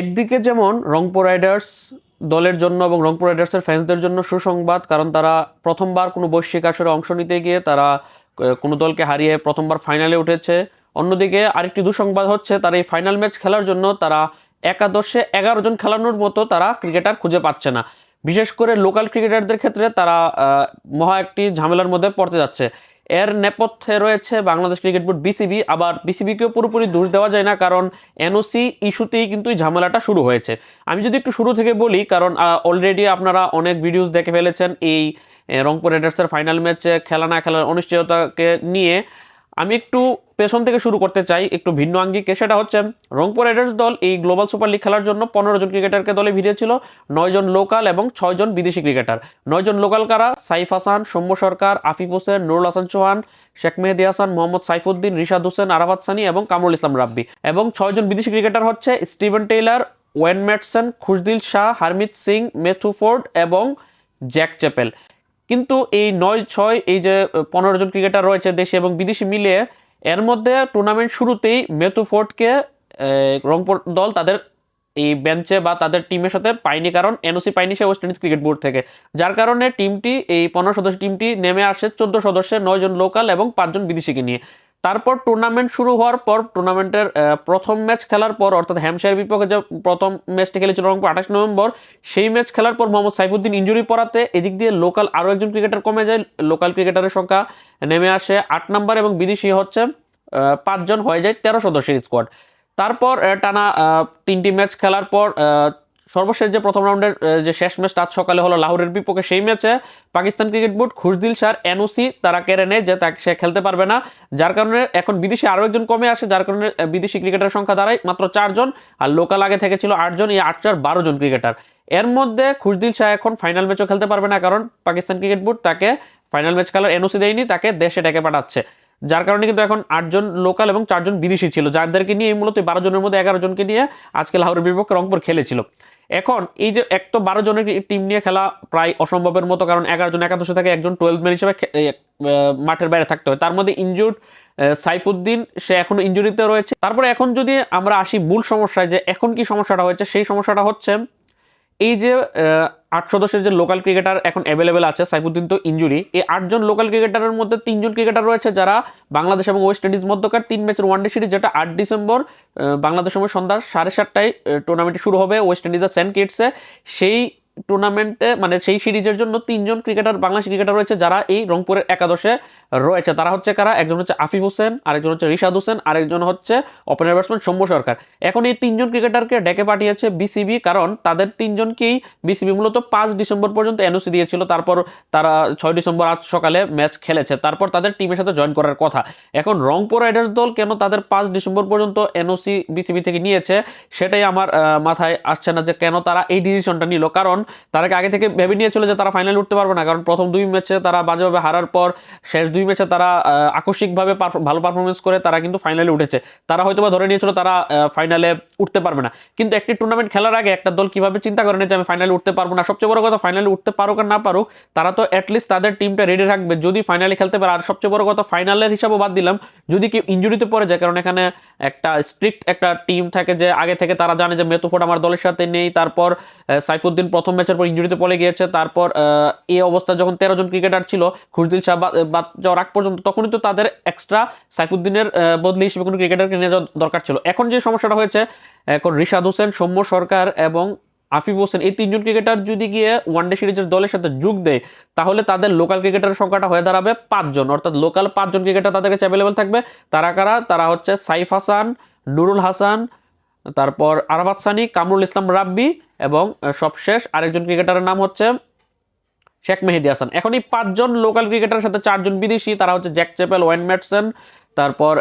একদিকে যেমন রংপুর রাইডার্স দলের জন্য এবং রংপুর রাইডার্সের ফ্যান্সদের জন্য সুসংবাদ, কারণ তারা প্রথমবার কোনো বৈশ্বিক আসরে অংশ নিতে গিয়ে তারা কোনো দলকে হারিয়ে প্রথমবার ফাইনালে উঠেছে। অন্যদিকে আরেকটি দুঃসংবাদ হচ্ছে, তারা এই ফাইনাল ম্যাচ খেলার জন্য তারা একাদশে এগারো জন খেলানোর মতো তারা ক্রিকেটার খুঁজে পাচ্ছে না। বিশেষ করে লোকাল ক্রিকেটারদের ক্ষেত্রে তারা মহা একটি ঝামেলার মধ্যে পড়তে যাচ্ছে। এর নেপথ্যে রয়েছে বাংলাদেশ ক্রিকেট বোর্ড বিসিবি আবার বিসিবিকেও পুরোপুরি দোষ দেওয়া যায় না, কারণ এনওসি ইস্যুতেই কিন্তু এই ঝামেলাটা শুরু হয়েছে। আমি যদি একটু শুরু থেকে বলি, কারণ অলরেডি আপনারা অনেক ভিডিওস দেখে ফেলেছেন এই রংপুর রাইডার্সের ফাইনাল ম্যাচে খেলা না খেলার অনিশ্চয়তাকে নিয়ে। আমি একটু পেছন থেকে শুরু করতে চাই একটু ভিন্ন আঙ্গিকে, সেটা হচ্ছে রংপুর রাইডার্স দল এই গ্লোবাল সুপার লিগ খেলার জন্য পনেরো জন ক্রিকেটারকে দলে ভিড়িয়েছিল, নয় জন লোকাল এবং ছয় জন বিদেশি ক্রিকেটার। নয় জন লোকাল কারা? সাইফ হাসান, সৌম্য সরকার, আফিফ হোসেন, নুরুল হাসান চৌহান, শেখ মেহেদি হাসান, মোহাম্মদ সাইফুদ্দিন, রিশাদ হোসেন, আরাফাত সানি এবং কামরুল ইসলাম রাব্বি। এবং ছয়জন বিদেশি ক্রিকেটার হচ্ছে Steven Taylor, Wayne Madsen, Khushdil Shah, Harmeet Singh, Matthew Forde এবং জ্যাক চ্যাপেল। কিন্তু এই নয়, ছয়, এই যে, পনেরো জন ক্রিকেটার রয়েছে দেশে এবং বিদেশি মিলিয়ে এর মধ্যে টুর্নামেন্ট শুরুতেই মেথু ফোর্ডকে রংপুর দল তাদের এই বেঞ্চে বা তাদের টিমের সাথে পায়নি কারণ এনওসি পায়নি সে ওয়েস্ট ইন্ডিজ ক্রিকেট বোর্ড থেকে। যার কারণে টিমটি এই পনেরো সদস্য টিমটি নেমে আসে চোদ্দ সদস্যের নয়জন লোকাল এবং পাঁচজন বিদেশিকে নিয়ে। তারপর টুর্নামেন্ট শুরু হওয়ার পর টুর্নামেন্টের প্রথম ম্যাচ খেলার পর, অর্থাৎ হ্যামশায়ার বিপক্ষে যে প্রথম ম্যাচটি খেলেছিল রংপুর আঠাশ নভেম্বর, সেই ম্যাচ খেলার পর মোহাম্মদ সাইফুদ্দিন ইঞ্জুরি পড়াতে এদিক দিয়ে লোকাল আরও একজন ক্রিকেটার কমে যায়। লোকাল ক্রিকেটারের সংখ্যা নেমে আসে আট নাম্বার এবং বিদেশি হচ্ছে পাঁচজন হয়ে যায় তেরো সদস্যের স্কোয়াড তারপর টানা তিনটি ম্যাচ খেলার পর সর্বশেষ যে প্রথম রাউন্ডের যে শেষ ম্যাচটা আজ সকালে হলো লাহোরের বিপক্ষে, সেই ম্যাচে Pakistan cricket board Khushdil Shah NOC, তারা কেড়ে নেয় যে তাকে সে খেলতে পারবে না। যার কারণে এখন বিদেশি আরও একজন কমে আসে, যার কারণে বিদেশি ক্রিকেটারের সংখ্যা দাঁড়ায় মাত্র চারজন। আর লোকাল আগে থেকে ছিল আটজন, এই আট চার বারো জন ক্রিকেটার। এর মধ্যে খুশদিল শাহ এখন ফাইনাল ম্যাচও খেলতে পারবে না, কারণ পাকিস্তান ক্রিকেট বোর্ড তাকে ফাইনাল ম্যাচ খেলার এনওসি দেয়নি, তাকে দেশে ডেকে পাঠাচ্ছে। যার কারণে কিন্তু এখন আটজন লোকাল এবং চারজন বিদেশি ছিল। যাদেরকে নিয়ে মূলত বারো জনের মধ্যে এগারো জনকে নিয়ে আজকে লাহোরের বিপক্ষে রংপুর খেলেছিল। এখন এই যে এক তো বারো জনের টিম নিয়ে খেলা প্রায় অসম্ভবের মতো, কারণ এগারো জন, একাদশে থাকে একজন টুয়েলভ ম্যান হিসেবে মাঠের বাইরে থাকতে হয়। তার মধ্যে ইনজুর্ড সাইফুদ্দিন, সে এখনও ইনজুরিতে রয়েছে। তারপরে এখন যদি আমরা আসি মূল সমস্যায়, যে এখন কি সমস্যাটা হয়েছে, সেই সমস্যাটা হচ্ছে এই যে আট সদস্যের যে লোকাল ক্রিকেটার এখন অ্যাভেলেবেল আছে, সাইফুদ্দিন তো ইঞ্জুরি এই আটজন লোকাল ক্রিকেটারের মধ্যে তিনজন ক্রিকেটার রয়েছে যারা বাংলাদেশ এবং ওয়েস্ট ইন্ডিজ মধ্যকার তিন ম্যাচের ওয়ানডে সিরিজ যেটা আট ডিসেম্বর বাংলাদেশ সময় সন্ধ্যা সাড়ে সাতটায় টুর্নামেন্টটি শুরু হবে ওয়েস্ট ইন্ডিজের সেন্ট কিটসে সেই টুর্নামেন্টে মানে সেই সিরিজের জন্য তিনজন ক্রিকেটার বাংলাদেশ ক্রিকেটার রয়েছে যারা এই রংপুরের একাদশে রয়েছে। তারা হচ্ছে কারা? একজন হচ্ছে আফিফ হোসেন, আরেকজন হচ্ছে রিশাদ হোসেন, আরেকজন হচ্ছে ওপেনার ব্যাটসম্যান সৌম্য সরকার। এখন এই তিনজন ক্রিকেটারকে ডেকে পাঠিয়েছে বিসিবি কারণ তাদের তিনজনকেই বিসিবি মূলত পাঁচ ডিসেম্বর পর্যন্ত এনওসি দিয়েছিল। তারপর তারা ছয় ডিসেম্বর আজ সকালে ম্যাচ খেলেছে। তারপর তাদের টিমের সাথে জয়েন করার কথা। এখন রংপুর রাইডার্স দল কেন তাদের পাঁচ ডিসেম্বর পর্যন্ত এনওসি বিসিবি থেকে নিয়েছে, সেটাই আমার মাথায় আসছে না যে কেন তারা এই ডিসিশনটা নিল। কারণ তারা আগে থেকে ভেবে নিয়েছিল যে তারা ফাইনালে উঠতে পারবে না, কারণ প্রথম দুই ম্যাচে তারা বাজেভাবে হারার পর শেষ দুই ম্যাচে তারা আকস্মিকভাবে ভালো পারফরমেন্স করে তারা কিন্তু ফাইনালে উঠেছে। তারা হয়তো ধরে নিয়েছিল তারা ফাইনালে উঠতে পারবে না। কিন্তু একটি টুর্নামেন্ট খেলার আগে একটা দল কীভাবে চিন্তা করে যে আমি ফাইনালে উঠতে পারব না? সবচেয়ে বড় কথা ফাইনালে উঠতে পারুক আর না পারুক, তারা তো অ্যাটলিস্ট তাদের টিমটা রেডি রাখবে। যদি ফাইনালে খেলতে পারে, আর সবচেয়ে বড় কথা ফাইনালের হিসাবও বাদ দিলাম, যদি কেউ ইঞ্জুরিতে পড়ে যায়, কারণ এখানে একটা স্ট্রিক্ট একটা টিম থাকে যে আগে থেকে তারা জানে যে মেতুফোর্ড আমার দলের সাথে নেই, তারপর সাইফুদ্দিন প্রথম ম্যাচের পর ইঞ্জুরিতে পড়ে গিয়েছে। তারপর এই অবস্থা যখন তেরো জন ক্রিকেটার ছিল খুশদিল শাহ বাদ যাওয়ার আগ পর্যন্ত তখনই তো তাদের এক্সট্রা সাইফুদ্দিনের বদলি হিসেবে কোনো ক্রিকেটারকে নিয়ে যাওয়া দরকার ছিল। এখন যে সমস্যাটা হয়েছে, এখন রিশাদ হোসেন, সৌম্য সরকার এবং আফিফ হোসেন এই তিনজন ক্রিকেটার যদি গিয়ে ওয়ানডে সিরিজের দলের সাথে যোগ দেয়, তাহলে তাদের লোকাল ক্রিকেটারের সংখ্যাটা হয়ে দাঁড়াবে পাঁচজন অর্থাৎ লোকাল পাঁচজন ক্রিকেটার তাদের কাছে অ্যাভেলেবেল থাকবে। তারা কারা? তারা হচ্ছে সাইফ হাসান, নুরুল হাসান, তারপর আরাফাত সানি, কামরুল ইসলাম রাব্বি এবং সবশেষ আরেকজন ক্রিকেটারের নাম হচ্ছে শেখ মেহেদি হাসান। এখন এই পাঁচজন লোকাল ক্রিকেটারের সাথে চারজন বিদেশি, তারা হচ্ছে জ্যাক চ্যাপেল ওয়েন ম্যাটসন তারপর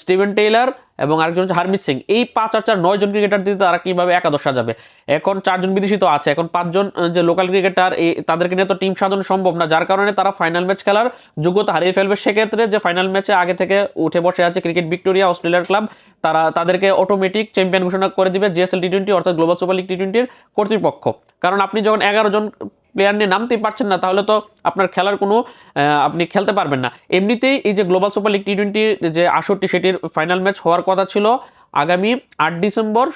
স্টিভেন টেইলার এবং আরেকজন হচ্ছে হারমিত সিং। এই পাঁচ আর চার নয় জন ক্রিকেটার দিতে তারা কীভাবে একাদশ সাজাবে? এখন চারজন বিদেশি তো আছে, এখন পাঁচজন যে লোকাল ক্রিকেটার, এই তাদেরকে নিয়ে তো টিম সাজানো সম্ভব না। যার কারণে তারা ফাইনাল ম্যাচ খেলার যোগ্যতা হারিয়ে ফেলবে। সেক্ষেত্রে যে ফাইনাল ম্যাচে আগে থেকে উঠে বসে আছে ক্রিকেট ভিক্টোরিয়া অস্ট্রেলিয়ার ক্লাব, তারা তাদেরকে অটোমেটিক চ্যাম্পিয়ন ঘোষণা করে দিবে। জিএসএল টি টোয়েন্টি অর্থাৎ গ্লোবাল সুপার লিগ টি টোয়েন্টির কর্তৃপক্ষ। কারণ আপনি যখন এগারো জন প্লেয়ার নিয়ে নামতেই পারছেন না, তাহলে তো আপনার খেলার কোনো আপনি খেলতে পারবেন না। এমনিতেই এই যে গ্লোবাল সুপার লিগ টি টোয়েন্টির যে আসরটি সেটির ফাইনাল ম্যাচ হওয়ার কথা ছিল, আগামী আট ডিসেম্বর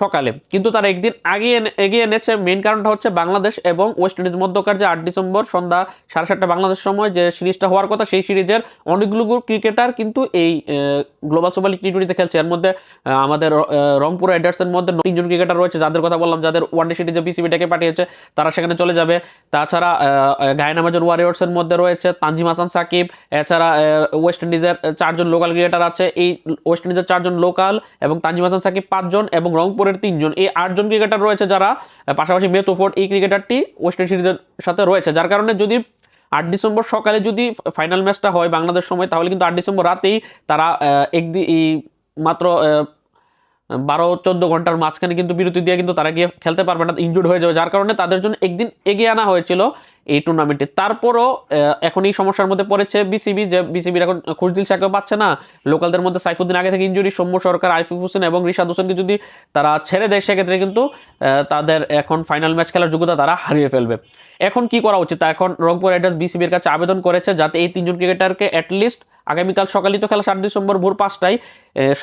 সকালে। কিন্তু তারা একদিন আগে এগিয়ে এনেছে। মেন কারণটা হচ্ছে বাংলাদেশ এবং ওয়েস্ট ইন্ডিজ মধ্যকার যে আট ডিসেম্বর সন্ধ্যা সাড়ে সাতটা বাংলাদেশ সময় যে সিরিজটা হওয়ার কথা, সেই সিরিজের অনেকগুলো ক্রিকেটার কিন্তু এই গ্লোবাল সুপার লিগ টি টোয়েন্টিতে খেলছে। এর মধ্যে আমাদের রংপুর রাইডার্সের মধ্যে তিনজন ক্রিকেটার রয়েছে। যাদের কথা বললাম, যাদের ওয়ান ওয়ানডে সিরিজে বিসিবি ডেকে পাঠিয়েছে, তারা সেখানে চলে যাবে। তাছাড়া গায়ন আমাজন ওয়ারিয়র্সের মধ্যে রয়েছে তানজিম হাসান, সাকিব। এছাড়া ওয়েস্ট ইন্ডিজের চারজন লোকাল ক্রিকেটার আছে। এই ওয়েস্ট ইন্ডিজের চারজন লোকাল এবং তানজিম হাসান, সাকিব পাঁচজন এবং রংপুরের তিনজন। এই আটজন ক্রিকেটার রয়েছে যারা পাশাপাশি মেথ ওফোর্ড এই ক্রিকেটারটি ওয়েস্ট ইন্ডিজ সিরিজের সাথে রয়েছে। যার কারণে যদি আট ডিসেম্বর সকালে যদি ফাইনাল ম্যাচটা হয় বাংলাদেশ সময়, তাহলে কিন্তু আট ডিসেম্বর রাতেই তারা একদি মাত্র বারো চোদ্দ ঘণ্টার মাঝখানে কিন্তু বিরতি দিয়ে কিন্তু তারা গিয়ে খেলতে পারবে না ইনজুর্ড হয়ে যাবে। যার কারণে তাদের জন্য একদিন এগিয়ে আনা হয়েছিল। এই টুর্নামেন্টে তারপরও এখন এই সমস্যার মধ্যে পড়েছে বিসিবি যে বিসিবির এখন খুশদিল শাকেও পাচ্ছে না। লোকালদের মধ্যে সাইফুদ্দিন আগে থেকে ইঞ্জুরি সৌম্য সরকার, আরিফুল হোসেন এবং রিশাদ হোসেনকে যদি তারা ছেড়ে দেয়, সেক্ষেত্রে কিন্তু তাদের এখন ফাইনাল ম্যাচ খেলার যোগ্যতা তারা হারিয়ে ফেলবে। এখন কি করা উচিত? এখন রংপুর রাইডার্স বিসিবির কাছে আবেদন করেছে যাতে এই তিনজন ক্রিকেটারকে অ্যাটলিস্ট আগামীকাল সকালই তো খেলা সাত ডিসেম্বর ভোর পাঁচটায়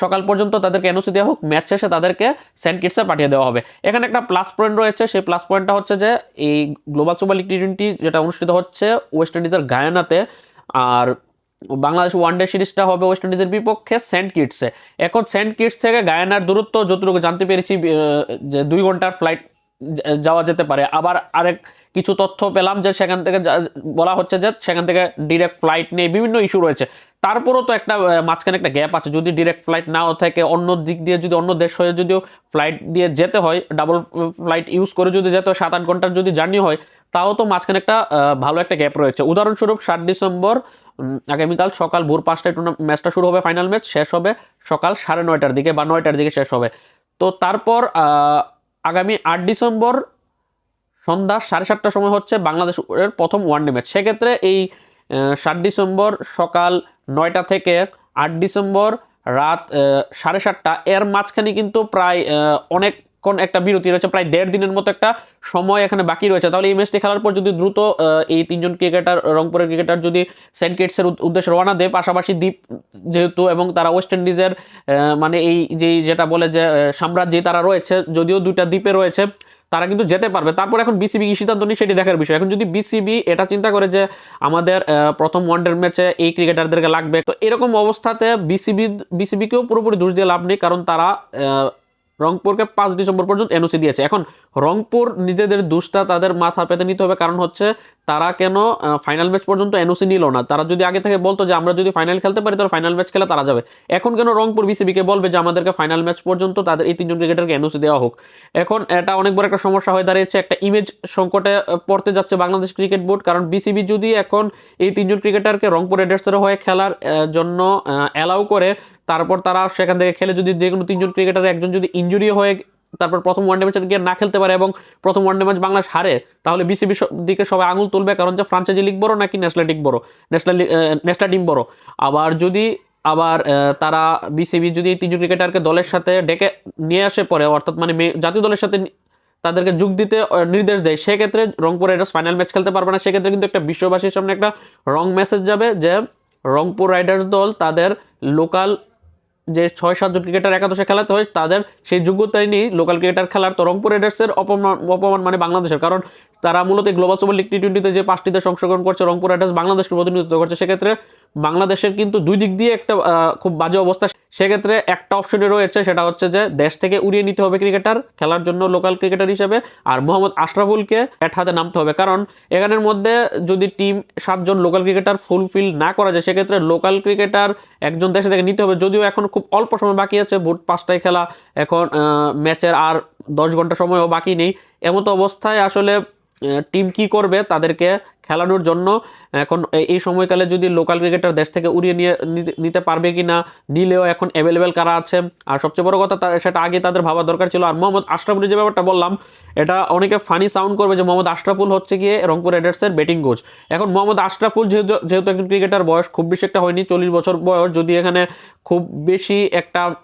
সকাল পর্যন্ত তাদেরকে এনওসি দেওয়া হোক ম্যাচ শেষে তাদেরকে সেন্ট কিটসে পাঠিয়ে দেওয়া হবে। এখানে একটা প্লাস পয়েন্ট রয়েছে, সেই প্লাস পয়েন্টটা হচ্ছে যে, এই global super league T twenty যেটা অনুষ্ঠিত হচ্ছে ওয়েস্ট ইন্ডিজের গায়ানাতে, আর বাংলাদেশ ওয়ানডে সিরিজটা হবে ওয়েস্ট ইন্ডিজের বিপক্ষে সেন্ট কিটসে এখন সেন্ট কিটস থেকে গায়ানার দূরত্ব, যতটুকু জানতে পেরেছি যে দুই ঘণ্টার ফ্লাইট যাওয়া যেতে পারে। আবার আরেক কিছু তথ্য পেলাম যে সেখান থেকে বলা হচ্ছে যে সেখান থেকে ডিরেক্ট ফ্লাইট নেই বিভিন্ন ইস্যু রয়েছে। তারপরও তো একটা মাঝখানে একটা গ্যাপ আছে। যদি ডিরেক্ট ফ্লাইট নাও থাকে, অন্য দিক দিয়ে যদি, অন্য দেশ হয়ে যদিও ফ্লাইট দিয়ে যেতে হয় ডাবল ফ্লাইট ইউজ করে যদি যেতে হয়, সাত আট ঘণ্টার যদি জার্নি হয় তাও তো মাঝখানে একটা ভালো একটা গ্যাপ রয়েছে। উদাহরণস্বরূপ সাত ডিসেম্বর আগামীকাল সকাল ভোর পাঁচটায় ম্যাচটা শুরু হবে ফাইনাল ম্যাচ শেষ হবে সকাল সাড়ে নয়টার দিকে বা নয়টার দিকে শেষ হবে। তো তারপর আগামী আট ডিসেম্বর সন্ধ্যা সাড়ে সাতটার সময় হচ্ছে বাংলাদেশের প্রথম ওয়ানডে ম্যাচ সেক্ষেত্রে এই সাত ডিসেম্বর সকাল নয়টা থেকে আট ডিসেম্বর রাত সাড়ে সাতটা এর মাঝখানে কিন্তু প্রায় আহ, অনেকক্ষণ একটা বিরতি রয়েছে, প্রায় দেড় দিনের মতো একটা সময় এখানে বাকি রয়েছে। তাহলে এই ম্যাচটি খেলার পর যদি দ্রুত এই তিনজন ক্রিকেটার, রংপুরের ক্রিকেটার যদি সেন্ট কিটসের উদ্দেশ্যে রওনা দেয়, পাশাপাশি দ্বীপ যেহেতু এবং তারা ওয়েস্ট ইন্ডিজের মানে এই যে, যেটা বলে যে সাম্রাজ্যে তারা রয়েছে, যদিও দুইটা দ্বীপে রয়েছে, তারা কিন্তু যেতে পারবে। তারপর এখন বিসিবি কি সিদ্ধান্ত নিই সেটি দেখার বিষয়। এখন যদি বিসিবি এটা চিন্তা করে যে, আমাদের প্রথম ওয়ানডের ম্যাচে এই ক্রিকেটারদেরকে লাগবে, তো এরকম অবস্থাতে বিসিবি, বিসিবিকেও পুরোপুরি দোষ দিয়ে লাভ নেই, কারণ তারা রংপুরকে পাঁচ ডিসেম্বর পর্যন্ত এনওসি দিয়েছে। এখন রংপুর নিজেদের দোষটা তাদের মাথা পেতে নিতে হবে, কারণ হচ্ছে তারা কেন ফাইনাল ম্যাচ পর্যন্ত এনওসি নিল না। তারা যদি আগে থেকে বলতো যে আমরা যদি ফাইনাল খেলতে পারি, তাহলে ফাইনাল ম্যাচ খেলে তারা যাবে। এখন কেন রংপুর বিসিবিকে বলবে যে আমাদেরকে ফাইনাল ম্যাচ পর্যন্ত তাদের এই তিনজন ক্রিকেটারকে এনওসি দেওয়া হোক? এখন এটা অনেক বড় একটা সমস্যা হয়ে দাঁড়িয়েছে, একটা ইমেজ সংকটে পড়তে যাচ্ছে বাংলাদেশ ক্রিকেট বোর্ড কারণ বিসিবি যদি এখন এই তিনজন ক্রিকেটারকে রংপুর রেডার্সের হয়ে খেলার জন্য অ্যালাউ করে তারপর তারা সেখান থেকে খেলে যদি যে কোনো তিনজন ক্রিকেটার একজন যদি ইঞ্জুরি হয়ে তারপর প্রথম ওয়ানডে ম্যাচে গিয়ে না খেলতে পারে এবং প্রথম ওয়ানডে ম্যাচ বাংলাদেশ হারে, তাহলে বিসিবি দিকে সবাই আঙুল তুলবে কারণ যে ফ্রাঞ্চাইজি লিগ বড় নাকি ন্যাশনাল লিগ বড়? ন্যাশনাল ন্যাশনাল টিম বড়। আবার যদি, আবার তারা বিসিবি যদি এই তিনজন ক্রিকেটারকে দলের সাথে ডেকে নিয়ে আসে পরে, অর্থাৎ মানে জাতীয় দলের সাথে তাদেরকে যোগ দিতে নির্দেশ দেয়, সেক্ষেত্রে রংপুর রাইডার্স ফাইনাল ম্যাচ খেলতে পারবে না। সেক্ষেত্রে কিন্তু একটা বিশ্ববাসীর সামনে একটা রং মেসেজ যাবে যে রংপুর রাইডার্স দল তাদের লোকাল যে ছয়, সাতজন ক্রিকেটার একাদশে খেলাতে হয়, তাদের সেই যোগ্যতাই নিয়ে লোকাল ক্রিকেটার খেলার। তো রংপুর রাইডার্সের অপমান অপমান মানে বাংলাদেশের। কারণ তারা মূলত গ্লোবাল সুপার লিগ টি টোয়েন্টিতে যে পাঁচটি দেশ অংশগ্রহণ করছে, রংপুর রাইডার্স বাংলাদেশকে প্রতিনিধিত্ব করছে, সেক্ষেত্রে বাংলাদেশের কিন্তু দুই দিক দিয়ে একটা খুব বাজে অবস্থা। সেক্ষেত্রে একটা অপশনে রয়েছে, সেটা হচ্ছে যে দেশ থেকে উড়িয়ে নিতে হবে ক্রিকেটার, খেলার জন্য লোকাল ক্রিকেটার হিসেবে, আর মোহাম্মদ আশরাফুলকে ব্যাট হাতে নামতে হবে। কারণ এখানের মধ্যে যদি টিম সাতজন লোকাল ক্রিকেটার ফুলফিল না করা যায়, সেক্ষেত্রে লোকাল ক্রিকেটার একজন দেশে থেকে নিতে হবে। যদিও এখন খুব অল্প সময় বাকি আছে ভোট পাঁচটায় খেলা এখন ম্যাচের আর দশ ঘণ্টা সময়ও বাকি নেই। এমতো অবস্থায় আসলে টিম কি করবে তাদেরকে খেলানোর জন্য? এখন এই সময়কালে যদি লোকাল ক্রিকেটার দেশ থেকে উড়িয়ে নিয়ে নিতে- পারবে কি না নিলেও এখন অ্যাভেলেবেল কারা আছে? আর সবচেয়ে বড় কথা সেটা আগে তাদের ভাবা দরকার ছিল। আর মোহাম্মদ আশরাফুলের যে ব্যাপারটা বললাম, এটা অনেকে ফানি সাউন্ড করবে যে মোহাম্মদ আশরাফুল হচ্ছে গিয়ে রংপুর রাইডার্সের ব্যাটিং কোচ এখন মোহাম্মদ আশরাফুল যেহেতু যেহেতু একজন ক্রিকেটার বয়স খুব বেশি একটা হয়নি, চল্লিশ বছর বয়স, যদি এখানে খুব বেশি একটা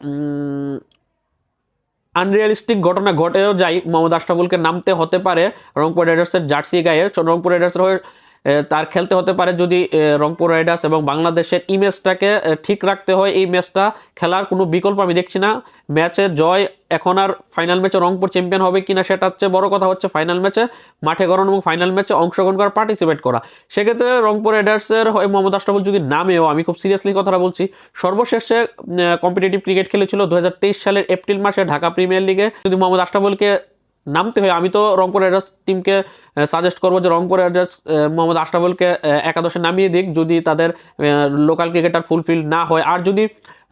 আনরিয়ালিস্টিক ঘটনা ঘটেও যায়। মোহাম্মদ আশরাফুলকে নামতে হতে পারে রংপুর রাইডার্সের জার্সি গায়ে। রংপুর রাইডার্সের হয়ে তার খেলতে হতে পারে যদি রংপুর রাইডার্স এবং বাংলাদেশের ইমেজটাকে ঠিক রাখতে হয়। এই ম্যাচটা খেলার কোনো বিকল্প আমি দেখছি না। ম্যাচে জয়, এখন আর ফাইনাল ম্যাচে রংপুর চ্যাম্পিয়ন হবে কিনা সেটা হচ্ছে বড় কথা হচ্ছে ফাইনাল ম্যাচে মাঠে গড়ানো এবং ফাইনাল ম্যাচে অংশগ্রহণ করা পার্টিসিপেট করা। সেক্ষেত্রে রংপুর রাইডার্সের হয়ে মোহাম্মদ আশরাফুল যদি নামেও, আমি খুব সিরিয়াসলি কথাটা বলছি, সর্বশেষে কম্পিটিটিভ ক্রিকেট খেলেছিল দু হাজার তেইশ সালের এপ্রিল মাসে ঢাকা প্রিমিয়ার লিগে যদি মোহাম্মদ আশরাফুলকে নামতে হয়। আমি তো রংপুর রাইডার্স টিমকে সাজেস্ট করব যে রংপুর রাইডার্স মোহাম্মদ আশরাফুলকে একাদশে নামিয়ে দিক। যদি তাদের লোকাল ক্রিকেটার ফুলফিল না হয়, আর যদি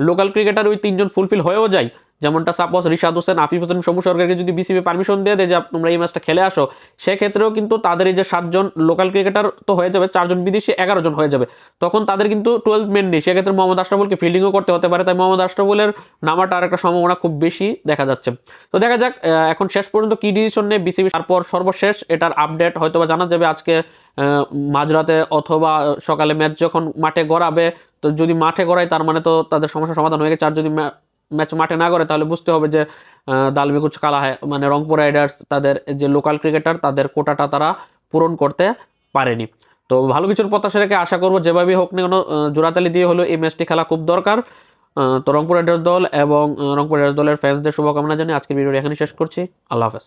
লোকাল ক্রিকেটার ওই তিনজন ফুলফিল হয়েও যায় যেমনটা সাপোজ রিশাদ হোসেন, আফিফ হোসেন সমু সরকারকে যদি বিসিবি পারমিশন দিয়ে দেয় যে তোমরা এই ম্যাচটা খেলে আসো, সেক্ষেত্রেও কিন্তু তাদের এই যে সাতজন লোকাল ক্রিকেটার তো হয়ে যাবে, চারজন বিদেশি, এগারো জন হয়ে যাবে। তখন তাদের কিন্তু টুয়েলভ মেন নেই। সেক্ষেত্রে মোহাম্মদ আশরাফুলকে ফিল্ডিংও করতে হতে পারে। তাই মোহাম্মদ আশরাফুলের নামাটা আর একটা সম্ভাবনা খুব বেশি দেখা যাচ্ছে। তো দেখা যাক এখন শেষ পর্যন্ত কি ডিসিশন নেই বিসিবি তারপর সর্বশেষ এটার আপডেট হয়তো বা জানা যাবে আজকে মাঝরাতে অথবা সকালে ম্যাচ যখন মাঠে গড়াবে, তো যদি মাঠে গড়ায় তার মানে তো তাদের সমস্যার সমাধান হয়ে গেছে। আর যদি ম্যাচ মাঠে না করে, তাহলে বুঝতে হবে যে দালমি কুচ কালা হয় মানে রংপুর রাইডার্স, তাদের যে লোকাল ক্রিকেটার, তাদের কোটাটা তারা পূরণ করতে পারেনি। তো ভালো কিছুর প্রত্যাশা রেখে আশা করব যেভাবেই হোক না কোনো জোড়াতালি দিয়ে হলো এই ম্যাচটি খেলা খুব দরকার। তো রংপুর রাইডার্স দল এবং রংপুর রাইডার্স দলের ফ্যান্সদের শুভকামনা জানিয়ে আজকের ভিডিওটি এখানে শেষ করছি। আল্লাহ হাফেজ।